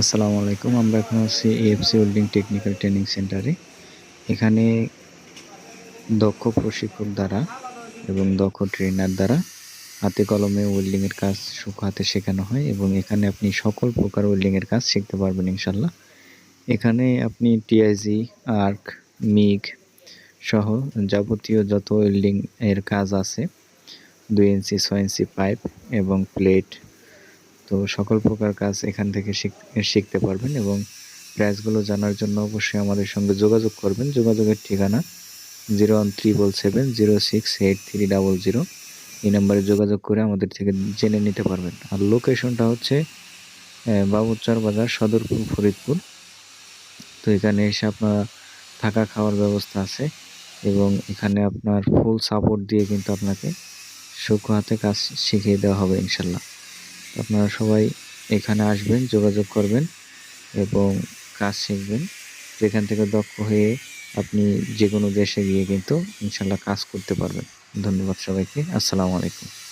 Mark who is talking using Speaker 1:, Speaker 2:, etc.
Speaker 1: আসসালামু আলাইকুম। আমরা এখন আছি এএফসি ওয়েল্ডিং টেকনিক্যাল ট্রেনিং সেন্টারে এখানে দক্ষ প্রশিক্ষক দ্বারা এবং দক্ষ ট্রেনার দ্বারা হাতে কলমে ওয়েল্ডিংয়ের কাজ সুখ হাতে শেখানো হয় এবং এখানে আপনি সকল প্রকার ওয়েল্ডিংয়ের কাজ শিখতে পারবেন ইনশাল্লাহ। এখানে আপনি টিআইজি আর্ক মিগ সহ যাবতীয় যত ওয়েল্ডিং এর কাজ আছে, দুই ইঞ্চি, ছয় ইঞ্চি পাইপ এবং প্লেট তো সকল প্রকার কাজ এখান থেকে শিখতে পারবেন এবং প্রাইসগুলো জানার জন্য অবশ্যই আমাদের সঙ্গে যোগাযোগ করবেন। যোগাযোগের ঠিকানা zero one triple seven zero six eight three double zero. এই নাম্বারে যোগাযোগ করে আমাদের থেকে জেনে নিতে পারবেন। আর লোকেশনটা হচ্ছে বাবুচার বাজার সদরপুর ফরিদপুর। তো এখানে এসে আপনারা থাকা খাওয়ার ব্যবস্থা আছে এবং এখানে আপনার ফুল সাপোর্ট দিয়ে কিন্তু আপনাকে সূক্ষ্ম হাতে কাজ শিখিয়ে দেওয়া হবে ইনশাল্লাহ। আপনারা সবাই এখানে আসবেন, যোগাযোগ করবেন এবং কাজ শিখবেন। যেখান থেকে দক্ষ হয়ে আপনি যে কোনো দেশে গিয়ে কিন্তু ইনশাল্লাহ কাজ করতে পারবেন। ধন্যবাদ সবাইকে। আসসালামু আলাইকুম।